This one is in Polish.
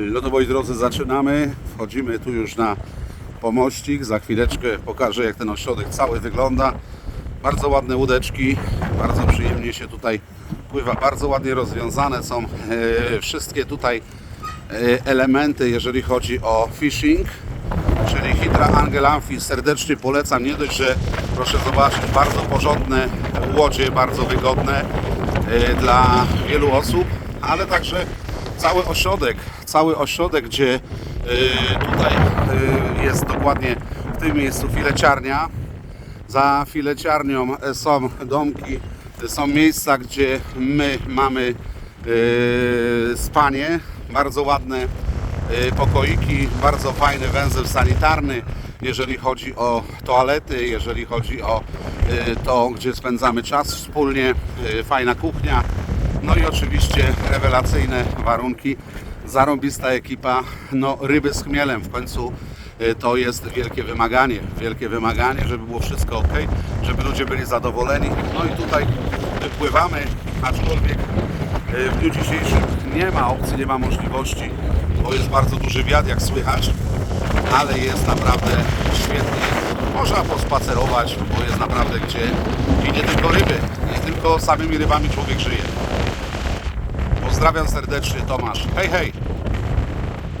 No to drodzy, zaczynamy. Wchodzimy tu już na pomościk. Za chwileczkę pokażę, jak ten ośrodek cały wygląda. Bardzo ładne łódeczki, bardzo przyjemnie się tutaj pływa, bardzo ładnie rozwiązane są e, wszystkie tutaj e, elementy, jeżeli chodzi o fishing, czyli Hydra Angel Amphi. Serdecznie polecam, nie dość, że proszę zobaczyć, bardzo porządne łodzie, bardzo wygodne e, dla wielu osób, ale także cały ośrodek, cały ośrodek, gdzie e, tutaj e, jest dokładnie w tym miejscu fileciarnia, za fileciarnią e, są domki, są miejsca, gdzie my mamy e, spanie, bardzo ładne pokoiki, bardzo fajny węzeł sanitarny, jeżeli chodzi o toalety, jeżeli chodzi o to, gdzie spędzamy czas wspólnie, fajna kuchnia, no i oczywiście rewelacyjne warunki, zarąbista ekipa, no ryby z chmielem w końcu y, to jest wielkie wymaganie, wielkie wymaganie, żeby było wszystko ok, żeby ludzie byli zadowoleni. No i tutaj pływamy, aczkolwiek y, w dniu dzisiejszym nie ma opcji, nie ma możliwości, bo jest bardzo duży wiatr, jak słychać, ale jest naprawdę świetnie. Można pospacerować, bo jest naprawdę gdzie i nie tylko ryby, nie tylko samymi rybami człowiek żyje. Pozdrawiam serdecznie, Tomasz. Hej, hej!